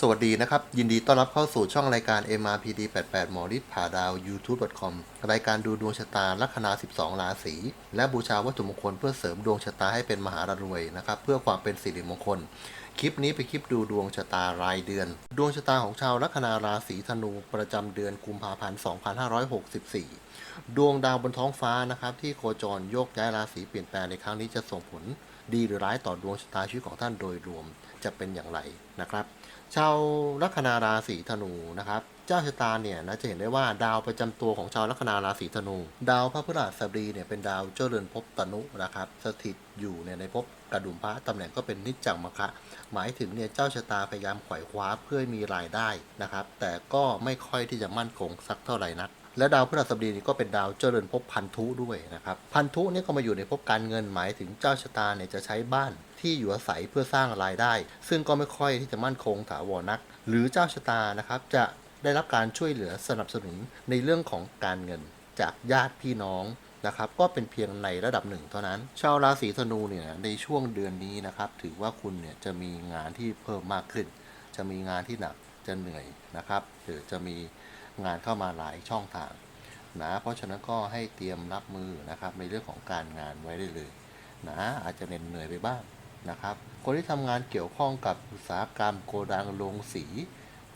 สวัสดีนะครับ ยินดีต้อนรับเข้าสู่ช่องรายการ MRPD 88หมอฤทธิ์ผ่าดาว YouTube.com รายการดูดวงชะตาลัคนา 12 ราศีและบูชาวัตถุมงคลเพื่อเสริมดวงชะตาให้เป็นมหารวยนะครับเพื่อความเป็นสิริมงคล คลิปนี้เป็นคลิปดูดวงชะตารายเดือน ดวงชะตาของชาวลัคนาราศีธนูประจำเดือนกุมภาพันธ์2564 ดวงดาวบนท้องฟ้านะครับที่โคจรโยกย้ายราศีเปลี่ยนแปลงในครั้งนี้จะส่งผลดีหรือร้ายต่อดวงชะตาชีวิตของท่านโดยรวมจะเป็นอย่างไรนะครับ ชาวลัคนาราศีธนูนะครับเจ้าชะตาเนี่ยนะจะเห็นได้ว่าดาวประจำตัวของชาวลัคนาราศีธนู ดาวพระพฤหัสบดีเนี่ยเป็นดาวเจ้าเรือนภพตนุนะครับสถิตอยู่เนี่ยในภพกระดุมพระตำแหน่งก็เป็นนิจจังมคะหมายถึงเนี่ยเจ้าชะตาพยายามไขว่คว้าเพื่อมีรายได้นะครับแต่ก็ไม่ค่อยที่จะมั่นคงสักเท่าไหร่นัก และดาวพฤหัสบดีนี่ก็เป็นดาวเจริญภพพันธุด้วยนะครับพันธุนี่ก็มาอยู่ในภพการเงินหมายถึงเจ้าชะตาเนี่ยจะใช้บ้านที่อยู่อาศัยเพื่อสร้างรายได้ ซึ่งก็ไม่ค่อยที่จะมั่นคงถาวรนัก หรือเจ้าชะตานะครับจะได้รับการช่วยเหลือสนับสนุนในเรื่องของการเงินจากญาติพี่น้องนะครับก็เป็นเพียงในระดับหนึ่งเท่านั้น ชาวราศีธนูเนี่ยในช่วงเดือนนี้นะครับถือว่าคุณเนี่ยจะมีงานที่เพิ่มมากขึ้น จะมีงานที่หนักจะเหนื่อยนะครับหรือจะมี งานเข้ามาหลายช่องทางนะเพราะฉะนั้นก็ให้เตรียมรับมือนะครับในเรื่องของการงานไว้ได้เลยนะอาจจะเหน็ดเหนื่อยไปบ้างนะครับ คนที่ทำงานเกี่ยวข้องกับอุตสาหกรรมโกดังโรงสี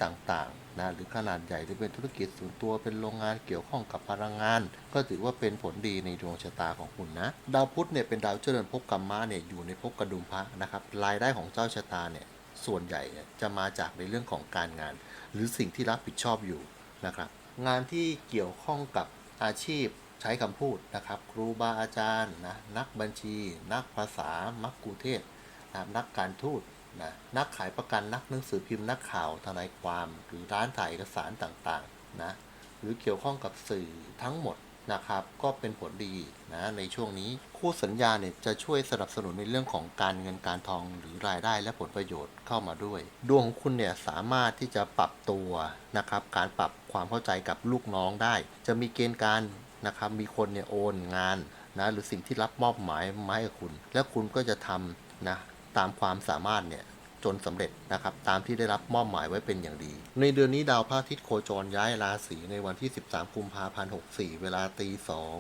ต่างๆนะหรือขนาดใหญ่หรือเป็นธุรกิจส่วนตัวเป็นโรงงานเกี่ยวข้องกับพลังงาน ก็ถือว่าเป็นผลดีในดวงชะตาของคุณนะ ดาวพุธเนี่ยเป็นดาวเจริญภพกรรมะเนี่ยอยู่ในภพกระดุมพระนะครับรายได้ของเจ้าชะตาเนี่ยส่วนใหญ่จะมาจากในเรื่องของการงาน หรือสิ่งที่รับผิดชอบอยู่ นะครับ งานที่เกี่ยวข้องกับอาชีพใช้คำพูดนะครับ ครูบาอาจารย์นะนักบัญชี นักภาษา มักกุเทศก์นะครับนักการทูตนะนักขายประกันนักหนังสือพิมพ์นักข่าวทนายความ หรือร้านถ่ายเอกสารต่างๆนะหรือเกี่ยวข้องกับสื่อทั้งหมด นะครับ ก็เป็นผลดีนะในช่วงนี้คู่สัญญาเนี่ยจะช่วยสนับสนุนในเรื่องของการเงินการทองหรือรายได้และผลประโยชน์เข้ามาด้วย ดวงของคุณเนี่ยสามารถที่จะปรับตัวนะครับการปรับความเข้าใจกับลูกน้องได้ จะมีเกณฑ์การนะครับมีคนเนี่ยโอนงานนะหรือสิ่งที่รับมอบหมายมาให้คุณ และคุณก็จะทำนะตามความสามารถเนี่ย จนสำเร็จนะครับตามที่ได้รับมอบหมายไว้เป็นอย่างดี ในเดือนนี้ดาวพระอาทิตย์โคจรย้ายราศีในวันที่ 13 กุมภาพันธ์ 64 เวลาตี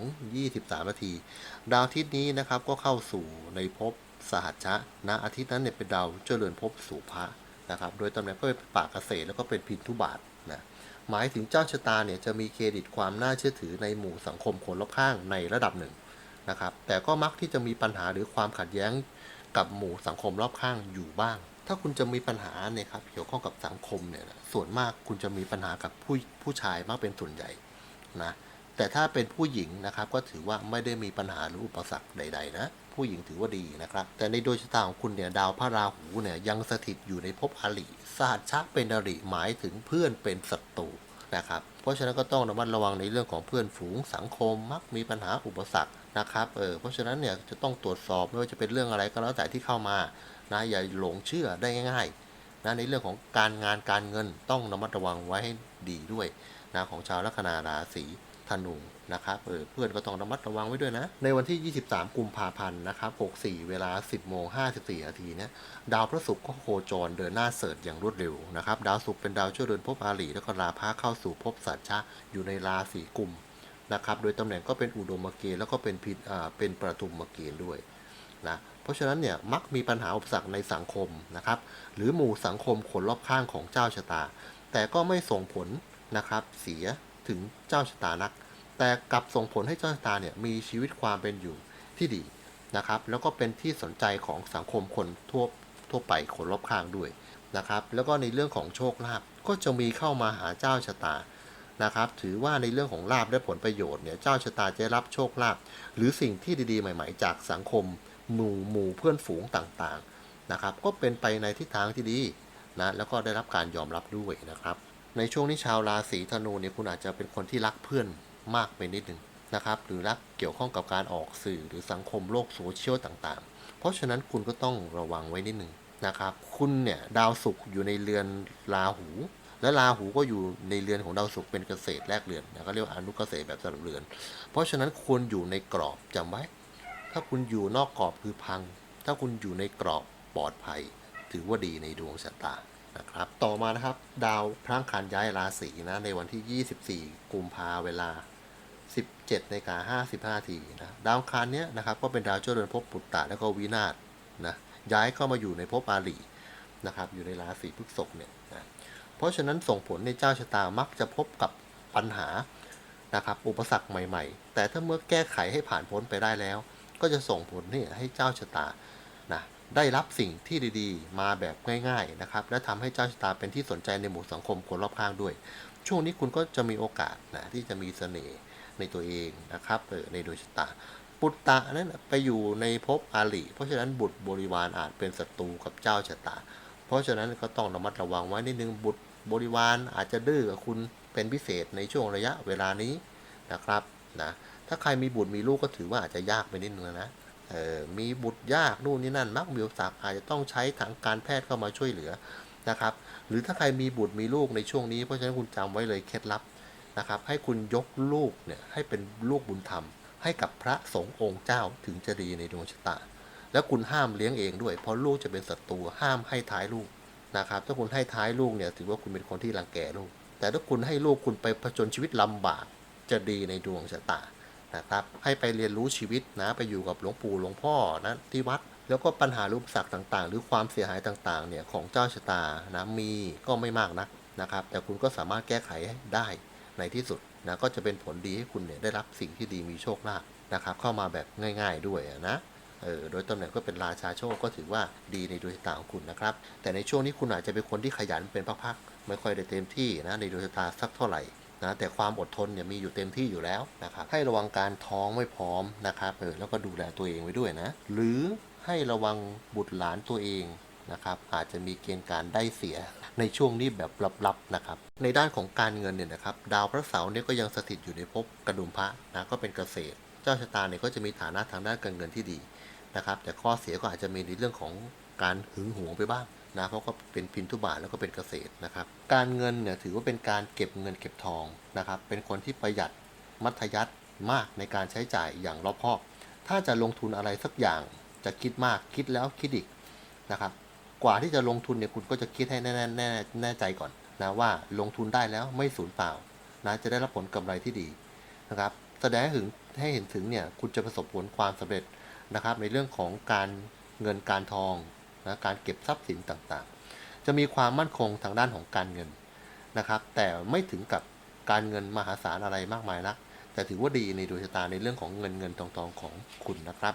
2 23นาที ดาวอาทิตย์นี้นะครับก็เข้าสู่ในภพสหัชชะนะอาทิตย์นั้นเนี่ยเป็นดาวเจริญภพสู่พระนะครับโดยตำแหน่งก็เป็นปากเกษตรแล้วก็เป็นพินทุบาทนะหมายถึงเจ้าชะตาเนี่ยจะมีเครดิตความน่าเชื่อถือในหมู่สังคมคนรอบข้างในระดับหนึ่งนะครับแต่ก็มักที่จะมีปัญหาหรือความขัดแย้งกับหมู่สังคมรอบข้างอยู่บ้าง ถ้าคุณจะมีปัญหาเนี่ยครับเกี่ยวข้องกับสังคมเนี่ยส่วนมากคุณจะมีปัญหากับผู้ผู้ชายมากเป็นส่วนใหญ่นะแต่ถ้าเป็นผู้หญิงนะครับก็ถือว่าไม่ได้มีปัญหาหรืออุปสรรคใด ๆ นะ ผู้หญิงถือว่าดีนะครับ แต่ในดวงชะตาของคุณเนี่ยดาวพระราหูเนี่ยยังสถิตอยู่ในภพอริสหัชชะเป็นอริหมายถึงเพื่อนเป็นศัตรูนะครับเพราะฉะนั้นก็ต้องระมัดระวังในเรื่องของเพื่อนฝูงสังคมมักมีปัญหาอุปสรรคนะครับเออเพราะฉะนั้นเนี่ยจะต้องตรวจสอบไม่ว่าจะเป็นเรื่องอะไรก็แล้วแต่ที่เข้ามา นะอย่าหลงเชื่อได้ง่ายๆนะในเรื่องของการงานการเงินต้องระมัดระวังไว้ให้ดีด้วยนะของชาวลัคนาราศีธนูนะครับเออเพื่อนก็ต้องระมัดระวังไว้ด้วยนะ ในวันที่ 23 กุมภาพันธ์นะครับ 64 เวลา 10 โมง 54 นาทีเนี่ยดาวพระศุกร์ก็โคจรเดินหน้าเสริฐอย่างรวดเร็วนะครับ ดาวศุกร์เป็นดาวช่วยเดินภพอาลีแล้วก็ราพาเข้าสู่ภพสัตชะอยู่ในราศีกุมนะครับ โดยตำแหน่งก็เป็นอุดมเกณฑ์แล้วก็เป็นพินอ่าเป็นประทุมเกณฑ์ด้วยนะ เพราะฉะนั้นเนี่ยมักมีปัญหาอุปสรรคในสังคมนะครับ หรือหมู่สังคมคนรอบข้างของเจ้าชะตา แต่ก็ไม่ส่งผลนะครับเสียถึงเจ้าชะตานัก แต่กลับส่งผลให้เจ้าชะตาเนี่ยมีชีวิตความเป็นอยู่ที่ดีนะครับ แล้วก็เป็นที่สนใจของสังคมคนทั่วทั่วไปคนรอบข้างด้วยนะครับ แล้วก็ในเรื่องของโชคลาภก็จะมีเข้ามาหาเจ้าชะตานะครับ ถือว่าในเรื่องของลาบและผลประโยชน์เนี่ยเจ้าชะตาจะได้รับโชคลาภหรือสิ่งที่ดีๆ ใหม่ ๆ จากสังคม หมู่หมู่เพื่อนฝูงต่างๆนะครับ ก็เป็นไปในทิศทางที่ดีนะแล้วก็ได้รับการยอมรับด้วยนะครับ ในช่วงนี้ชาวราศีธนูเนี่ยคุณอาจจะเป็นคนที่รักเพื่อนมากไปนิดนึงนะครับ หรือรักเกี่ยวข้องกับการออกสื่อหรือสังคมโลกโซเชียลต่างๆ เพราะฉะนั้นคุณก็ต้องระวังไว้นิดนึงนะครับ คุณเนี่ยดาวศุกร์อยู่ในเรือนราหู และราหูก็อยู่ในเรือนของดาวศุกร์เป็นเกษตรแรกเรือนนะก็เรียกว่าอนุเกษตรแบบสลับเรือน เพราะฉะนั้นควรอยู่ในกรอบจำไว้ ถ้าคุณอยู่นอกกรอบคือพัง ถ้าคุณอยู่ในกรอบปลอดภัย ถือว่าดีในดวงชะตานะครับ ต่อมานะครับ ดาวพลังคารย้ายราศีนะ ในวันที่ 24 กุมภาเวลา 17นาฬิกา55นาทีนะ ดาวอังคารเนี้ยนะครับ ก็เป็นดาวเจ้าเรือนภพปุตตะแล้วก็วินาศนะ ย้ายเข้ามาอยู่ในภพอาลีนะครับ อยู่ในราศีพฤษภเนี่ยนะเพราะฉะนั้นส่งผลในเจ้าชะตามักจะพบกับปัญหานะครับ อุปสรรคใหม่ ๆ แต่ถ้าเมื่อแก้ไขให้ผ่านพ้นไปได้แล้ว ก็จะส่งผลนี่ให้เจ้าชะตานะได้รับสิ่งที่ดีๆ มาแบบง่ายๆนะครับ และทำให้เจ้าชะตาเป็นที่สนใจในหมู่สังคมคนรอบข้างด้วย ช่วงนี้คุณก็จะมีโอกาสนะที่จะมีเสน่ห์ในตัวเองนะครับในดวงชะตา ปุตตะนั้นไปอยู่ในภพอาลีเพราะฉะนั้นบุตรบริวารอาจเป็นศัตรูกับเจ้าชะตา เพราะฉะนั้นก็ต้องระมัดระวังไว้นิดนึงบุตรบริวารอาจจะดื้อกับคุณเป็นพิเศษในช่วงระยะเวลานี้นะครับนะ ถ้าใครมีบุตรมีลูกก็ถือว่าอาจจะยากไปนิดนึงนะเออมีบุตรยากนู่นนี่นั่นมักมีอุปสรรคอาจจะต้องใช้ทางการแพทย์เข้ามาช่วยเหลือนะครับ หรือถ้าใครมีบุตรมีลูกในช่วงนี้เพราะฉะนั้นคุณจำไว้เลยเคล็ดลับนะครับ ให้คุณยกลูกเนี่ยให้เป็นลูกบุญธรรม ให้กับพระสงฆ์องค์เจ้าถึงจะดีในดวงชะตาแล้วคุณห้ามเลี้ยงเองด้วย เพราะลูกจะเป็นศัตรูห้ามให้ท้ายลูกนะครับ ถ้าคุณให้ท้ายลูกเนี่ยถือว่าคุณเป็นคนที่รังแกลูก แต่ถ้าคุณให้ลูกคุณไปผจญชีวิตลำบากจะดีในดวงชะตา นะครับ ให้ไปเรียนรู้ชีวิตนะไปอยู่กับหลวงปู่หลวงพ่อนะที่วัด แล้วก็ปัญหารูปสรรคต่างๆ หรือความเสียหายต่างๆเนี่ยของเจ้าชะตานะมีก็ไม่มากนักนะครับ แต่คุณก็สามารถแก้ไขได้ในที่สุดนะก็จะเป็นผลดีให้คุณเนี่ยได้รับสิ่งที่ดีมีโชคลาภนะครับ เข้ามาแบบง่าย ๆด้วยนะเออโดยตำแหน่งก็เป็นราชาโชคก็ถือว่าดีในดวงชะตาของคุณนะครับ แต่ในช่วงนี้คุณอาจจะเป็นคนที่ขยันเป็นพักๆไม่ค่อยได้เต็มที่นะในดวงชะตาสักเท่าไหร่ นะแต่ความอดทนเนี่ยมีอยู่เต็มที่อยู่แล้วนะครับให้ระวังการท้องไม่พร้อมนะครับเออแล้วก็ดูแลตัวเองไว้ด้วยนะ หรือให้ระวังบุตรหลานตัวเองนะครับอาจจะมีเกณฑ์การได้เสียในช่วงนี้แบบลับๆนะครับ ในด้านของการเงินเนี่ยนะครับ ดาวพระเสาร์เนี่ยก็ยังสถิตอยู่ในภพกระดุมพระนะก็เป็นเกษตร เจ้าชะตาเนี่ยก็จะมีฐานะทางด้านการเงินที่ดีนะครับ แต่ข้อเสียก็อาจจะมีในเรื่องของการหึงหวงไปบ้าง นะเพราะก็เป็นพินทุบาทแล้วก็เป็นเกษตรนะครับ การเงินเนี่ยถือว่าเป็นการเก็บเงินเก็บทองนะครับ เป็นคนที่ประหยัดมัธยัติมากในการใช้จ่ายอย่างรอบคอบ ถ้าจะลงทุนอะไรสักอย่างจะคิดมากคิดแล้วคิดอีกนะครับ กว่าที่จะลงทุนเนี่ยคุณก็จะคิดให้แน่แน่แน่แน่ใจก่อนนะว่าลงทุนได้แล้วไม่สูญเปล่านะจะได้รับผลกำไรที่ดีนะครับแสดงให้ถึงให้เห็นถึงเนี่ยคุณจะประสบผลความสำเร็จนะครับ ในเรื่องของการเงินการทอง นะการเก็บทรัพย์สินต่างๆ จะมีความมั่นคงทางด้านของการเงินนะครับ แต่ไม่ถึงกับการเงินมหาศาลอะไรมากมายนัก แต่ถือว่าดีในดวงชะตาในเรื่องของเงินเงินทองทองของคุณนะครับ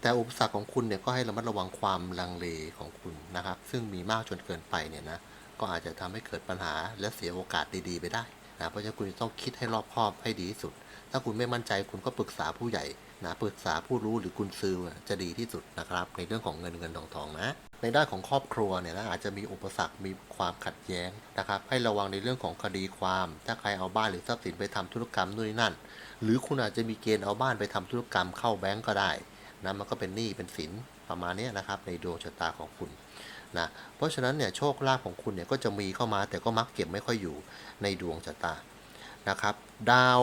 แต่อุปสรรคของคุณเนี่ยก็ให้ระมัดระวังความลังเลของคุณนะครับ ซึ่งมีมากจนเกินไปเนี่ยนะก็อาจจะทำให้เกิดปัญหาและเสียโอกาสดีๆ ไปได้นะเพราะฉะนั้นคุณต้องคิดให้รอบคอบให้ดีที่สุด ถ้าคุณไม่มั่นใจคุณก็ปรึกษาผู้ใหญ่ นะปรึกษาผู้รู้หรือคุณซื้อจะดีที่สุดนะครับ ในเรื่องของเงินเงินทองทองนะในด้านของครอบครัวเนี่ยนะอาจจะมีอุปสรรคมีความขัดแย้งนะครับ ให้ระวังในเรื่องของคดีความ ถ้าใครเอาบ้านหรือทรัพย์สินไปทำธุรกรรมนู่นนี่นั่น หรือคุณอาจจะมีเกณฑ์เอาบ้านไปทำธุรกรรมเข้าแบงก์ก็ได้นะมันก็เป็นหนี้เป็นสินประมาณนี้นะครับ ในดวงชะตาของคุณนะเพราะฉะนั้นเนี่ยโชคลาภของคุณเนี่ยก็จะมีเข้ามาแต่ก็มักเก็บไม่ค่อยอยู่ในดวงชะตานะครับ ดาว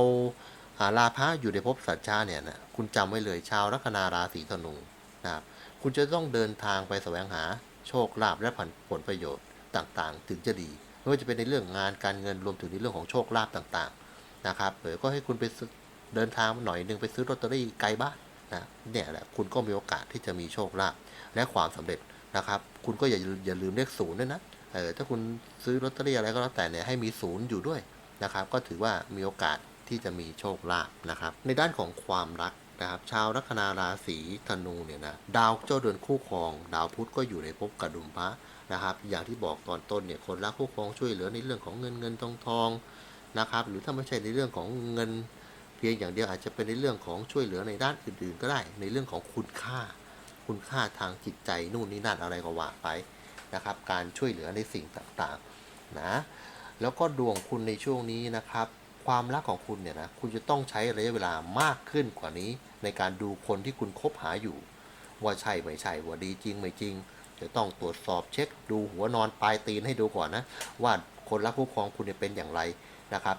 าลาพะอยู่ในภพสัจจาเนี่ยนะคุณจำไว้เลยชาวลัคนาราศีธนูนะครับคุณจะต้องเดินทางไปแสวงหาโชคลาภและผลผลประโยชน์ต่างๆ ถึงจะดีไม่ว่าจะเป็นในเรื่องงานการเงินรวมถึงในเรื่องของโชคลาภต่างๆนะครับเออก็ให้คุณไปเดินทางหน่อยหนึงไปซื้อลอตเตอรี่ไกลบ้านนะเนี่ยแหละคุณก็มีโอกาสที่จะมีโชคลาภและความสำเร็จนะครับ คุณก็อย่าอย่าลืมเลขศูนย์ด้วยนะเออถ้าคุณซื้อลอตเตอรี่อะไรก็แล้วแต่เนี่ยให้มีศูนย์อยู่ด้วยนะครับ ก็ถือว่ามีโอกาส ที่จะมีโชคลาภนะครับ ในด้านของความรักนะครับชาวลัคนาราศีธนูเนี่ยนะดาวเจ้าเดือนคู่ครอง ดาวพุธก็อยู่ในภพกระดุมพระนะครับ อย่างที่บอกตอนต้นเนี่ยคนรักคู่ครองช่วยเหลือในเรื่องของเงินเงินทองทองนะครับ หรือถ้าไม่ใช่ในเรื่องของเงิน เพียงอย่างเดียวอาจจะเป็นในเรื่องของช่วยเหลือในด้านอื่นๆ ก็ได้ ในเรื่องของคุณค่า คุณค่าทางจิตใจนู่นนี่นั่นอะไรก็ว่าไปนะครับ การช่วยเหลือในสิ่งต่างๆนะแล้วก็ดวงคุณในช่วงนี้นะครับ ความรักของคุณเนี่ยนะคุณจะต้องใช้ระยะเวลามากขึ้นกว่านี้ ในการดูคนที่คุณคบหาอยู่ ว่าใช่ไม่ใช่ว่าดีจริงไม่จริง จะต้องตรวจสอบเช็คดูหัวนอนปลายตีนให้ดูก่อนนะ ว่าคนรักคู่ครองคุณเนี่ยเป็นอย่างไรนะครับ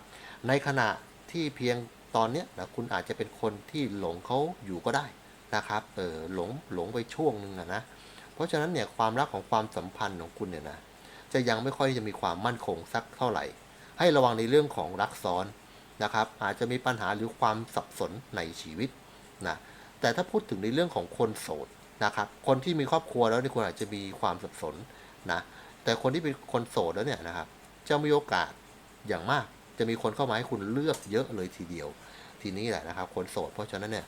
ในขณะที่เพียงตอนเนี้ยนะคุณอาจจะเป็นคนที่หลงเขาอยู่ก็ได้นะครับเออหลงหลงไปช่วงหนึ่งอะนะเพราะฉะนั้นเนี่ยความรักของความสัมพันธ์ของคุณเนี่ยนะจะยังไม่ค่อยจะมีความมั่นคงสักเท่าไหร่ ให้ระวังในเรื่องของรักซ้อนนะครับ อาจจะมีปัญหาหรือความสับสนในชีวิตนะแต่ถ้าพูดถึงในเรื่องของคนโสดนะครับ คนที่มีครอบครัวแล้วนี่คุณอาจจะมีความสับสนนะแต่คนที่เป็นคนโสดแล้วเนี่ยนะครับจะมีโอกาสอย่างมาก จะมีคนเข้ามาให้คุณเลือกเยอะเลยทีเดียว ทีนี้แหละนะครับ คนโสดเพราะฉะนั้นเนี่ย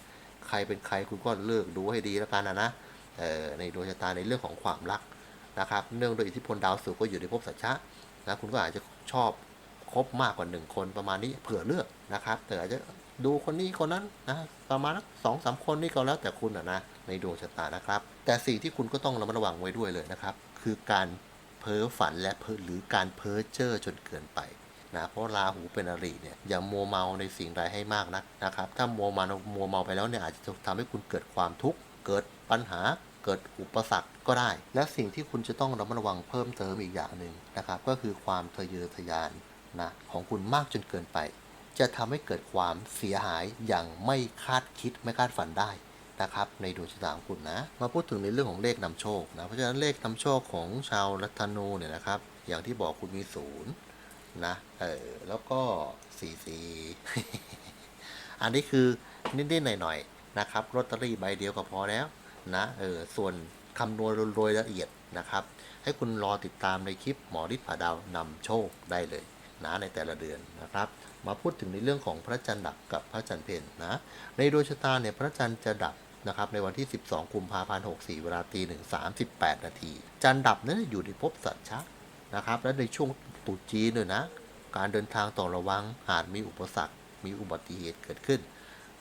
ใครเป็นใครคุณก็เลือกดูให้ดีแล้วกันนะนะในดวงชะตาในเรื่องของความรักนะครับ เนื่องโดยอิทธิพลดาวศุกร์ก็อยู่ในภพสัจฉะนะคุณก็อาจจะชอบ คบมากกว่าหนึ่งคนประมาณนี้เผื่อเลือกนะครับ แต่อาจจะดูคนนี้คนนั้นนะประมาณสองสามคนนี่ก็แล้วแต่คุณอะนะในดวงชะตานะครับ แต่สิ่งที่คุณก็ต้องระมัดระวังไว้ด้วยเลยนะครับ คือการเพ้อฝันและเพ้อหรือการเพ้อเจ้อจนเกินไปนะเพราะราหูเป็นอริเนี่ยอย่ามัวเมาในสิ่งใดให้มากนักนะครับ ถ้ามัวเมามัวเมาไปแล้วเนี่ยอาจจะทำให้คุณเกิดความทุกข์เกิดปัญหาเกิดอุปสรรคก็ได้ และสิ่งที่คุณจะต้องระมัดระวังเพิ่มเติมอีกอย่างหนึ่งนะครับ ก็คือความทะเยอทะยาน นะของคุณมากจนเกินไป จะทำให้เกิดความเสียหายอย่างไม่คาดคิดไม่คาดฝันได้นะครับในดวงชะตาของคุณนะ มาพูดถึงในเรื่องของเลขนำโชคนะเพราะฉะนั้นเลขนำโชคของชาวลัคนูเนี่ยนะครับ อย่างที่บอกคุณมีศูนย์นะเออแล้วก็สี่สี่อันนี้คือนิดๆหน่อยๆนะครับลอตเตอรี่ใบเดียวก็พอแล้วนะเออส่วนคำนวณโดยละเอียดนะครับ ให้คุณรอติดตามในคลิปหมอฤทธิ์ผาดาวนำโชคได้เลย นะในแต่ละเดือนนะครับ มาพูดถึงในเรื่องของพระจันทร์ดับกับพระจันทร์เพนนะในดวงชะตาเนี่ยพระจันทร์จะดับนะครับในวันที่ 12 กุมภาพันธ์ 64 เวลาตีหนึ่ง38นาที จันทร์ดับนั้นอยู่ในภพสัตว์ชะนะครับ และในช่วงตุจีนเนี่ยนะ การเดินทางต้องระวังอาจมีอุปสรรค มีอุบัติเหตุเกิดขึ้น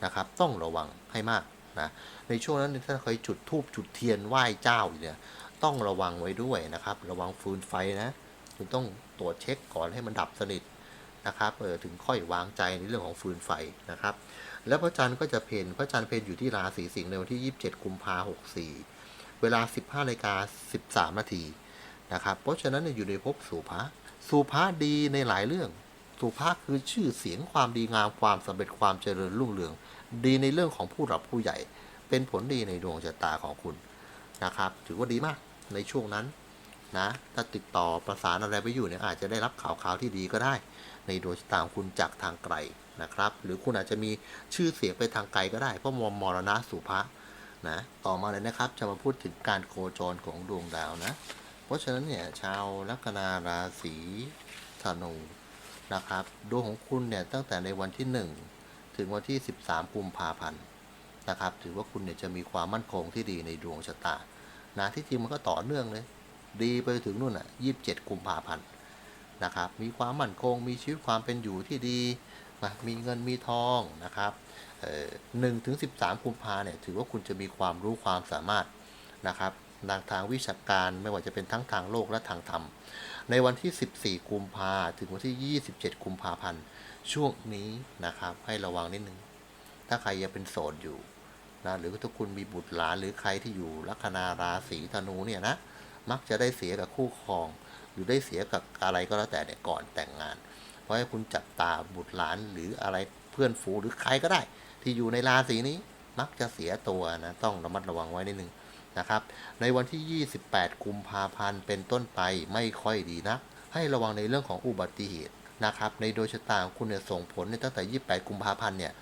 นะครับ ต้องระวังให้มากนะ ในช่วงนั้นถ้าใครจุดธูปจุดเทียนไหว้เจ้าอยู่เนี่ย ต้องระวังไว้ด้วยนะครับ ระวังฟืนไฟนะ คุณต้องตรวจเช็คก่อนให้มันดับสนิทนะครับเออถึงค่อยวางใจในเรื่องของฟืนไฟนะครับ แล้วพระจันทร์ก็จะเพนพระจันทร์เพนอยู่ที่ราศีสิงห์ในวันที่ 27 กุมภาพันธ์64เวลา 15นาฬิกา13 นาทีนะครับ เพราะฉะนั้นอยู่ในภพสุภาสุภาดีในหลายเรื่อง สุภาคือชื่อเสียงความดีงามความสำเร็จความเจริญรุ่งเรือง ดีในเรื่องของผู้หลับผู้ใหญ่ เป็นผลดีในดวงชะตาของคุณนะครับ ถือว่าดีมากในช่วงนั้น นะ ถ้าติดต่อประสานอะไรไปอยู่เนี่ยอาจจะได้รับข่าวข่าวที่ดีก็ได้ ในดวงชะตาของคุณจากทางไกลนะครับ หรือคุณอาจจะมีชื่อเสียงไปทางไกลก็ได้ เพราะมอมมรณะสุภานะ ต่อมาเลยนะครับ จะมาพูดถึงการโคจรของดวงดาวนะ เพราะฉะนั้นเนี่ยชาวลัคนาราศีธนูนะครับดวงของคุณเนี่ยตั้งแต่ในวันที่ 1 ถึงวันที่ 13 กุมภาพันธ์นะครับ ถือว่าคุณเนี่ยจะมีความมั่นคงที่ดีในดวงชะตานะที่จริงมันก็ต่อเนื่องเลย ดีไปถึงนู่นอะ27กุมภาพันธ์นะครับ มีความมั่นคง มีชีวิตความเป็นอยู่ที่ดีนะมีเงินมีทองนะครับหนึ่งถึงสิบสามกุมภาเนี่ยถือว่าคุณจะมีความรู้ความสามารถนะครับทางทางวิชาการไม่ว่าจะเป็นทั้งทางโลกและทางธรรม ในวันที่ 14 กุมภาถึงวันที่ 27 กุมภาพันธ์ ช่วงนี้นะครับให้ระวังนิดนึง ถ้าใครยังเป็นโสดอยู่นะหรือถ้าคุณมีบุตรหลานหรือใครที่อยู่ลัคนาราศีธนูเนี่ยนะ มักจะได้เสียกับคู่ครอง หรือได้เสียกับอะไรก็แล้วแต่เนี่ยก่อนแต่งงาน เพราะให้คุณจับตาบุตรหลานหรืออะไรเพื่อนฝูงหรือใครก็ได้ ที่อยู่ในราศีนี้มักจะเสียตัวนะต้องระมัดระวังไว้นิดนึงนะครับ ในวันที่ 28 กุมภาพันธ์เป็นต้นไปไม่ค่อยดีนะให้ระวังในเรื่องของอุบัติเหตุนะครับ ในโดยชะตาของคุณเนี่ยส่งผลในตั้งแต่ 28 กุมภาพันธ์เนี่ย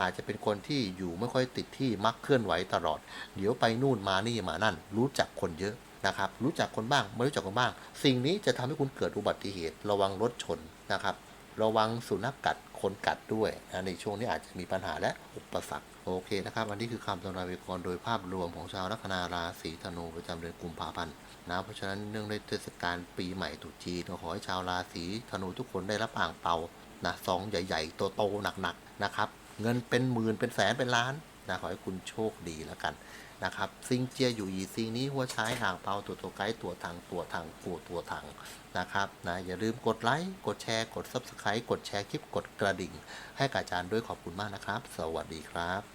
อาจจะเป็นคนที่อยู่ไม่ค่อยติดที่มักเคลื่อนไหวตลอด เดี๋ยวไปนู่นมานี่มานั่น รู้จักคนเยอะ นะครับ รู้จักคนบ้างไม่รู้จักคนบ้าง สิ่งนี้จะทำให้คุณเกิดอุบัติเหตุ ระวังรถชนนะครับ ระวังสุนัขกัดคนกัดด้วยนะในช่วงนี้อาจจะมีปัญหาและอุปสรรคโอเคนะครับอันนี้คือคำทำนายวิเคราะห์โดยภาพรวมของชาวลัคนาราศีธนูประจำเดือนกุมภาพันธ์นะเพราะฉะนั้นเนื่องในเทศกาลปีใหม่ตรุษจีนขอให้ชาวราศีธนูทุกคนได้รับอ่างเปานะซองใหญ่ๆโตๆหนักๆนะครับ เงินเป็นหมื่นเป็นแสนเป็นล้านนะขอให้คุณโชคดีแล้วกัน นะครับซิงเจียอยู่อีซิงนี้หัวใช้ห่างเปาตัวตัวไกด์ตัวทางตัวทางกูตัวทางนะครับนะอย่าลืมกดไลค์กดแชร์กด Subscribe กดแชร์คลิปกดกระดิ่ง ให้กับอาจารย์ด้วยขอบคุณมากนะครับ สวัสดีครับ